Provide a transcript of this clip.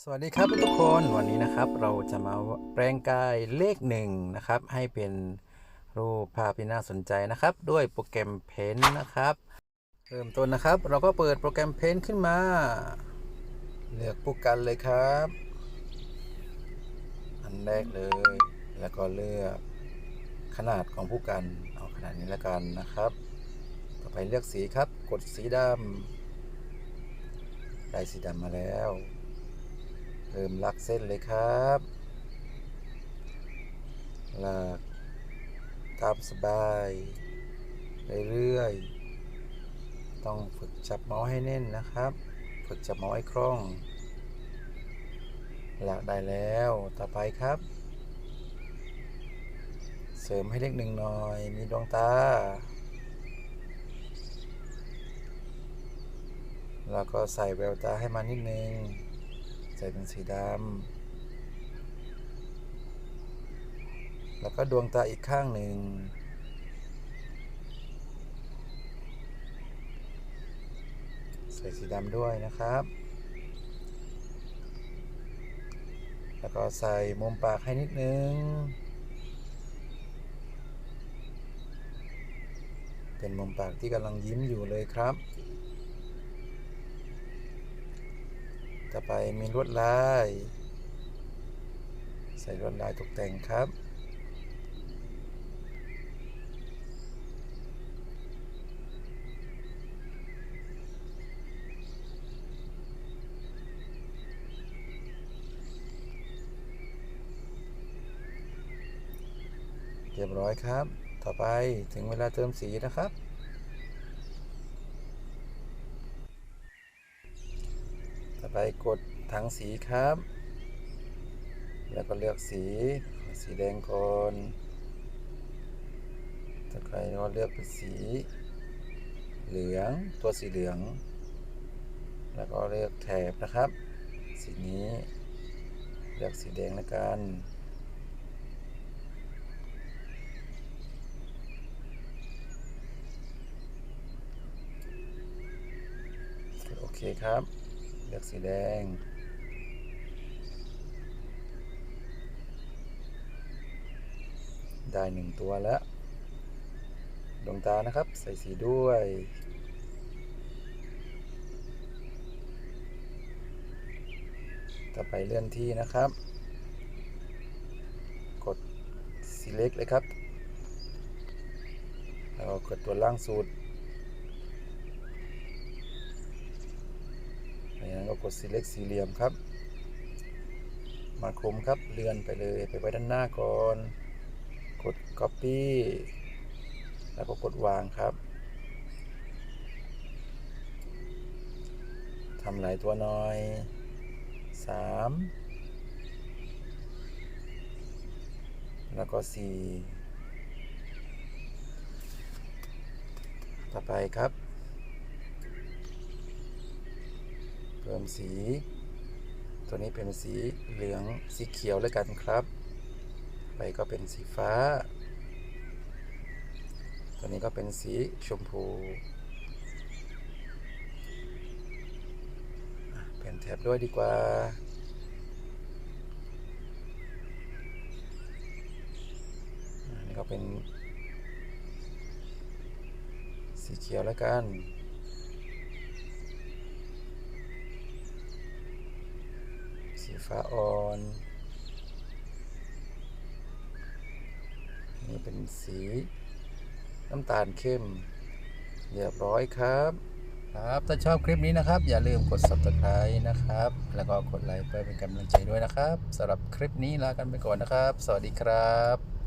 สวัสดีครับทุกคนวันนี้นะครับเราจะมาแปลงกายเลขหนึ่งนะครับ ให้เป็นรูปภาพที่น่าสนใจนะครับ ด้วยโปรแกรมเพนนะครับเริ่มต้นนะครับ เราก็เปิดโปรแกรมเพนขึ้นมา เลือกผู้กันเลยครับ อันแรกเลย แล้วก็เลือกขนาดของผู้กันเอาขนาดนี้แล้วกันนะครับ ต่อไปเลือกสีครับ กดสีดำได้สีดำมาแล้ว เริ่มลักเส้นเลยครับลากตามสบายเรื่อยๆต้องฝึกจับเมาส์ให้แน่นนะครับ ฝึกจับเมาส์ให้คล่องลากได้แล้วต่อไปครับ เสริมให้เล็กหนึ่งหน่อย มีดวงตา แล้วก็ใส่แววตาให้มันนิดนึง ใส่เป็นสีดำแล้วก็ดวงตาอีกข้างหนึ่ง ใส่สีดำด้วยนะครับ แล้วก็ใส่มุมปากให้นิดนึง เป็นมุมปากที่กำลังยิ้มอยู่เลยครับ ต่อไปมีลวดลาย ใส่ลวดลายตกแต่งครับเรียบร้อยครับ ต่อไปถึงเวลาเติมสีนะครับ ต่อ ไปกดถังสีครับ แล้วก็เลือกสี สีแดงก่อนต่อไปก็เลือกเป็นสี เหลืองตัวสีเหลือง แล้วก็เลือกแถบนะครับ สีนี้เลือกสีแดงแล้วกันโอเคครับ เลือกสีแดง ได้หนึ่งตัวแล้ว ดวงตานะครับ ใส่สีด้วย ต่อไปเลื่อนที่นะครับ กด select เลยครับ แล้วก็กดตัวล่างสุด กนั้นก็กสี่เหลี่ยมครับ มาคุมครับเลื่อนไปเลยไปไว้ด้านหน้าก่อน กด copy แล้วก็กดวางครับทำหลายตัวหน่อยสามแล้วก็สี่ต่อไปครับ เพิ่มสี ตัวนี้เป็นสีเหลืองสีเขียวแล้วกันครับ ไปก็เป็นสีฟ้า ตัวนี้ก็เป็นสีชมพูเปลี่ยนแถบด้วยดีกว่าอันนี้ก็เป็นสีเขียวแล้วกัน สีฟ้าอ่อน นี่เป็นสีน้ำตาลเข้ม เรียบร้อยครับ ครับ ถ้าชอบคลิปนี้นะครับ อย่าลืมกด subscribe นะครับ แล้วก็กดไลค์เพื่อเป็นกำลังใจด้วยนะครับสำหรับคลิปนี้ลากันไปก่อนนะครับ สวัสดีครับ